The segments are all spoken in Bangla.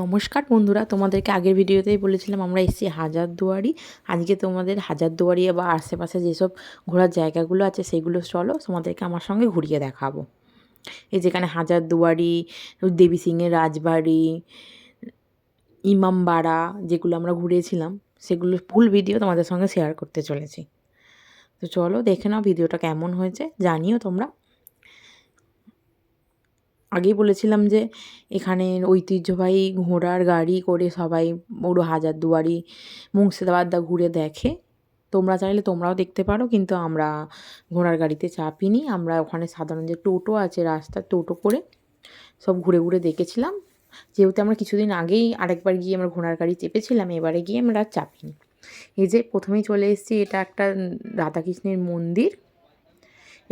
নমস্কার বন্ধুরা, তোমাদেরকে আগের ভিডিওতেই বলেছিলাম আমরা এসেছি হাজারদুয়ারি। আজকে তোমাদের হাজারদুয়ারি বা আশেপাশে যেসব ঘোরার জায়গাগুলো আছে সেগুলো চলো তোমাদেরকে আমার সঙ্গে ঘুরিয়ে দেখাবো। এই যেখানে হাজারদুয়ারি, দেবী সিংয়ের রাজবাড়ি, ইমামবাড়া যেগুলো আমরা ঘুরিয়েছিলাম সেগুলো ফুল ভিডিও তোমাদের সঙ্গে শেয়ার করতে চলেছি। তো চলো দেখে নাও ভিডিওটা কেমন হয়েছে, জানিও তোমরা। আগেই বলেছিলাম যে এখানে ঐতিহ্যবাহী ঘোড়ার গাড়ি করে সবাই পুরো হাজারদুয়ারি, মুর্শিদাবাদটা ঘুরে দেখে। তোমরা চাইলে তোমরাও দেখতে পারো, কিন্তু আমরা ঘোড়ার গাড়িতে চাপিনি। আমরা ওখানে সাধারণ যে টোটো আছে, রাস্তার টোটো করে সব ঘুরে ঘুরে দেখেছিলাম। যেহেতু আমরা কিছুদিন আগেই আরেকবার গিয়ে আমরা ঘোড়ার গাড়ি চেপেছিলাম, এবারে গিয়ে আমরা চাপিনি। এই যে প্রথমেই চলে এসেছি, এটা একটা রাধাকৃষ্ণের মন্দির।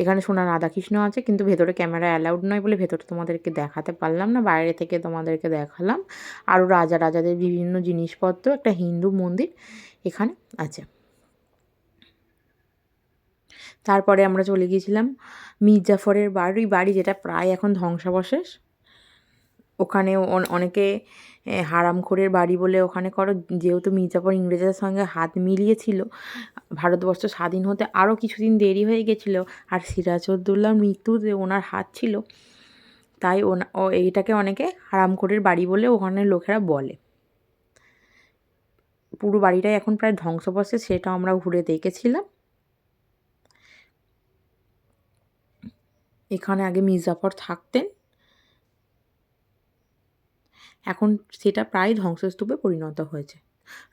এখানে সোনা রাধাকৃষ্ণ আছে, কিন্তু ভেতরে ক্যামেরা অ্যালাউড নয় বলে ভেতরে তোমাদেরকে দেখাতে পারলাম না, বাইরে থেকে তোমাদেরকে দেখালাম। আরও রাজা রাজাদের বিভিন্ন জিনিসপত্র, একটা হিন্দু মন্দির এখানে আছে। তারপরে আমরা চলে গিয়েছিলাম মির্জাফরের বাড়ি বাড়ি যেটা প্রায় এখন ধ্বংসাবশেষ। ওখানে অনেকে হারামখোরের বাড়ি বলে ওখানে করো, যেহেতু মির্জাফর ইংরেজদের সঙ্গে হাত মিলিয়েছিল, ভারতবর্ষ স্বাধীন হতে আরও কিছুদিন দেরি হয়ে গেছিল, আর সিরাজউদ্দৌলার মৃত্যুতে ওনার হাত ছিল, তাই ওনা, ও এইটাকে অনেকে হারামখোরের বাড়ি বলে ওখানের লোকেরা বলে। পুরো বাড়িটাই এখন প্রায় ধ্বংসবশে সেটা আমরা ঘুরে দেখেছিলাম। এখানে আগে মির্জাফর থাকতেন। এখন সেটা প্রায় ধ্বংসস্তূপে পরিণত হয়েছে।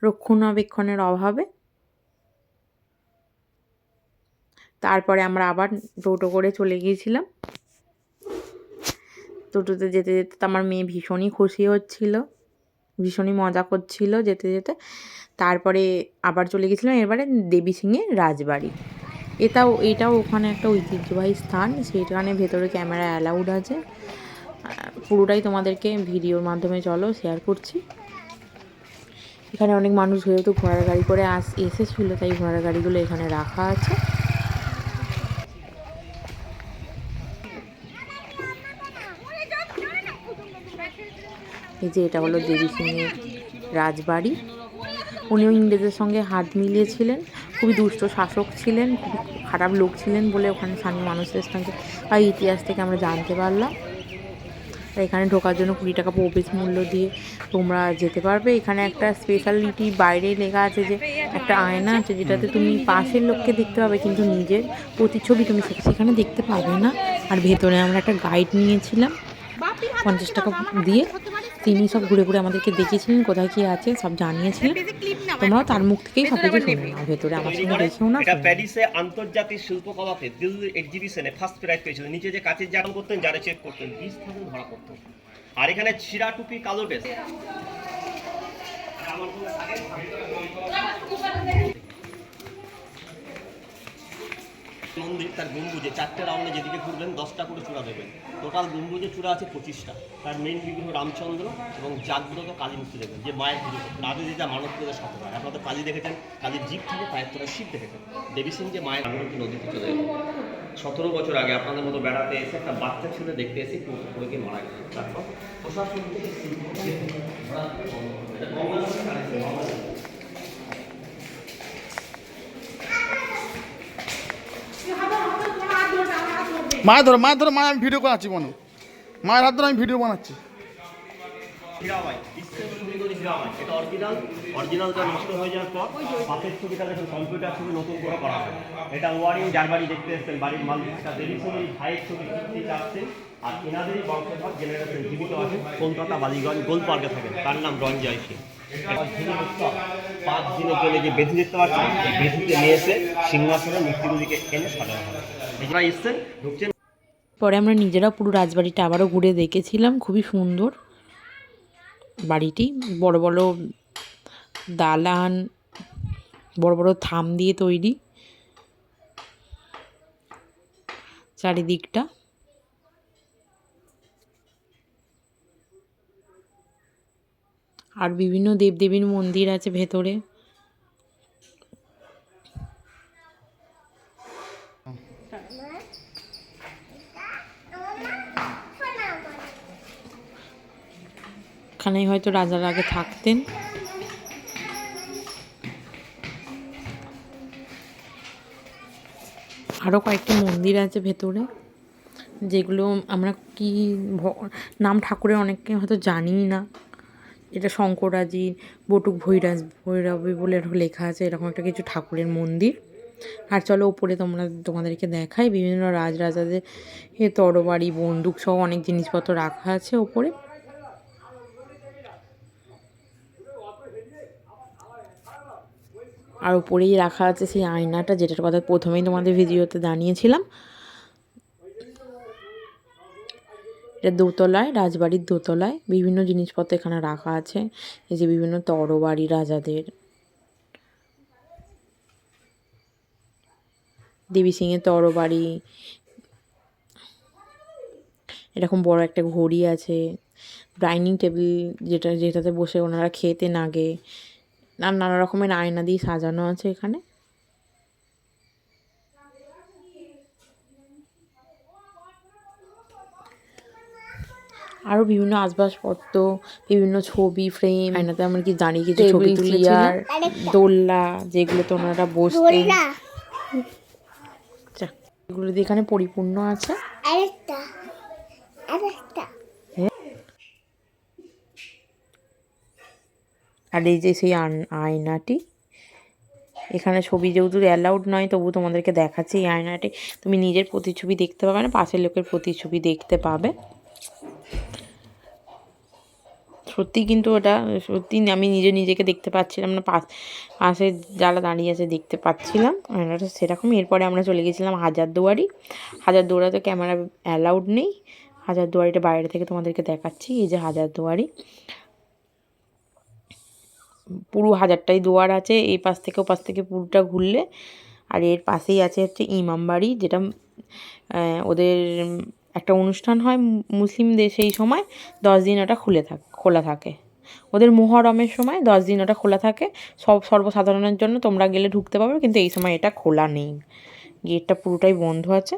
রক্ষণাবেক্ষণের অভাবে। তারপরে আমরা আবার টোটো করে চলে গিয়েছিলাম। টোটোতে যেতে যেতে তো আমার মেয়ে ভীষণই খুশি হচ্ছিল, ভীষণই মজা করছিল যেতে যেতে। তারপরে আবার চলে গেছিলাম এবারে দেবী সিংয়ের রাজবাড়ি। এটাও এটাও ওখানে একটা ঐতিহ্যবাহী স্থান, সেখানে ভেতরে ক্যামেরা অ্যালাউড আছে। পুরোটাই তোমাদেরকে ভিডিওর মাধ্যমে চলো শেয়ার করছি। এখানে অনেক মানুষ যেহেতু ঘোড়ার গাড়ি করে আস এসেছিল, তাই ঘোড়ার গাড়িগুলো এখানে রাখা আছে। এই যে এটা হলো দেবী সিংয়ের রাজবাড়ি। উনিও ইংরেজের সঙ্গে হাত মিলিয়েছিলেন। খুবই দুষ্ট শাসক ছিলেন খুব খারাপ লোক ছিলেন বলে ওখানে স্থানীয় মানুষদের সঙ্গে বা ইতিহাস থেকে আমরা জানতে পারলাম। এখানে ঢোকার জন্য কুড়ি টাকা প্রবেশ মূল্য দিয়ে তোমরা যেতে পারবে। এখানে একটা স্পেশালিটি বাইরে লেখা আছে যে একটা আয়না আছে যেটাতে তুমি পাশের লোককে দেখতে পাবে কিন্তু নিজের প্রতিচ্ছবি তুমি সেখানে দেখতে পাবে না। আর ভেতরে আমরা একটা গাইড নিয়েছিলাম পঞ্চাশ টাকা দিয়ে। তিনি সব ঘুরে ঘুরে আমাদেরকে দেখিয়েছিলেন কোথায় কি আছে সব জানিয়েছিলেন। তোমরাও তার মুখ থেকেই সব কিছু শুনে নাও ভেতরে আমার সঙ্গে দেখেও না এটা প্যারিসে আন্তর্জাতিক শিল্পকলাতে দিল্লি এক্সিবিশনে ফার্স্ট প্রাইজ পেয়েছিল নিচে যে কাচের জাম করতেন যারা চেক করতেন বিশ থাউজেন্ড ধরা করতেন আর এখানে ছিড়া টুপি কালো ড্রেস মন্দির তার গম্বুজে চারটে রাউন্ডে যেদিকে ঘুরবেন, দশটা করে চূড়া দেবেন। টোটাল গম্বুজে চূড়া আছে পঁচিশটা। তার মেন বিগ্রহ রামচন্দ্র এবং জাগ্রত কালী মূর্তি দেখবেন যে মায়ের পুজো আগে যে যা মানব করে সাথে হয়। আপনারা তো কালী দেখেছেন, কালীর জীব থাকে পায়ের তোরা শিব দেখেছেন। দেবী সিং যে মায়ের আগমনটি নদীতে চলে সতেরো বছর আগে আপনাদের মতো বেড়াতে এসে একটা বাচ্চা ছেলে দেখতে এসে পড়ে গিয়ে মারা গেছে। তারপর প্রশাসন থেকে মায়ের ধরো মায়ের ধরো মায়ের আমি ভিডিও বানাচ্ছি মনে মায়ের হাত ধরে আমি ভিডিও বানাচ্ছি। অরিজিনালটা নষ্ট হয়ে যাওয়ার নতুন করে করা এটা ওয়ারিং দেখতে বাড়ির আর বংশধর জেনারেশন জীবিত আছে। কলকাতা বালিগঞ্জ গোল পার্কে থাকেন। তার নাম রঞ্জয় সিং পাঁচ যে এই নিয়ে এসে সিংহাসনে এনে সাজানো হবে। ঢুকছেন। পরে আমরা নিজেরা পুরো রাজবাড়িটা আবারও ঘুরে দেখেছিলাম, খুবই সুন্দর বাড়িটি। বড় বড় দালান, বড় বড় থাম দিয়ে তৈরি চারিদিকটা। আর বিভিন্ন দেবদেবীর মন্দির আছে ভেতরে। এখানেই হয়তো রাজার আগে থাকতেন। আরও কয়েকটি মন্দির আছে ভেতরে, যেগুলো আমরা কি নাম ঠাকুরের অনেককে হয়তো জানিই না। এটা শঙ্করাজি বটুক ভৈরাজ ভৈরবী বলে লেখা আছে, এরকম একটা কিছু ঠাকুরের মন্দির। আর চলো ওপরে তোমরা, তোমাদেরকে দেখাই, বিভিন্ন রাজরাজাদের তরবারি, বন্দুক সহ অনেক জিনিসপত্র রাখা আছে ওপরে। আর উপরেই রাখা আছে সেই আয়নাটা, যেটার কথা প্রথমেই তোমাদের ভিডিওতে জানিয়েছিলাম। এটা দোতলায়, রাজবাড়ির দোতলায় বিভিন্ন জিনিসপত্র এখানে রাখা আছে। এই যে বিভিন্ন তরবারি রাজাদের। দেবী সিংয়ের তরবারি। এরকম বড় একটা ঘড়ি আছে। ডাইনিং টেবিল যেটা, যেটাতে বসে ওনারা খেতেন আগে আর নানা রকমের আয়না দিয়ে সাজানো আছে এখানে। আরও বিভিন্ন আসবাবপত্র বিভিন্ন ছবি ফ্রেম আয়নাতে আমরা কি দাঁড়িয়ে কিছু ছবি তুলেছিলাম। দোলনা যেগুলোতে ওনারা বসতেন। এগুলো দিয়ে এখানে পরিপূর্ণ আছে। আরেকটা আরেকটা। আর এই যে সেই আয়নাটি এখানে ছবি যেহেতু অ্যালাউড নয় তবু তোমাদেরকে দেখাচ্ছি এই আয়নাটি। তুমি নিজের প্রতিছবি দেখতে পাবে না পাশের লোকের প্রতিছবি দেখতে পাবে। সত্যি কিন্তু ওটা, সত্যি আমি নিজে নিজেকে দেখতে পাচ্ছিলাম না, পাশ, পাশে যারা দাঁড়িয়ে আছে দেখতে পাচ্ছিলাম। আয়নাটা সেরকমই, এরপরে আমরা চলে গেছিলাম হাজারদুয়ারি। হাজারদুয়ারিতে ক্যামেরা অ্যালাউড নেই। হাজারদুয়ারিটা বাইরে থেকে তোমাদেরকে দেখাচ্ছি, এই যে হাজারদুয়ারি। পুরো হাজারটাই দুয়ার আছে, এই পাশ থেকে ও পাশ থেকে পুরোটা ঘুরলে। আর এর পাশেই আছে হচ্ছে ইমামবাড়ি, যেটা ওদের, একটা অনুষ্ঠান হয় মুসলিমদের সেই সময়, দশ দিন ওটা খুলে থাক। খোলা থাকে। ওদের মোহরমের সময় দশ দিন ওটা খোলা থাকে। সব সর্বসাধারণের জন্য তোমরা গেলে ঢুকতে পারবে, কিন্তু এই সময় এটা খোলা নেই। গেটটা পুরোটাই বন্ধ আছে।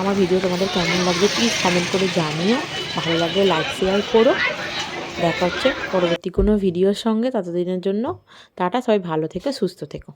আমার ভিডিও তোমাদের কেমন লাগবে প্লিজ কমেন্ট করে জানিও। ভালো লাগলে লাইক শেয়ার করো। দেখা হচ্ছে পরবর্তী কোনো ভিডিওর সঙ্গে। ততদিনের জন্য টাটা, সবাই ভালো থেকো, সুস্থ থেকো।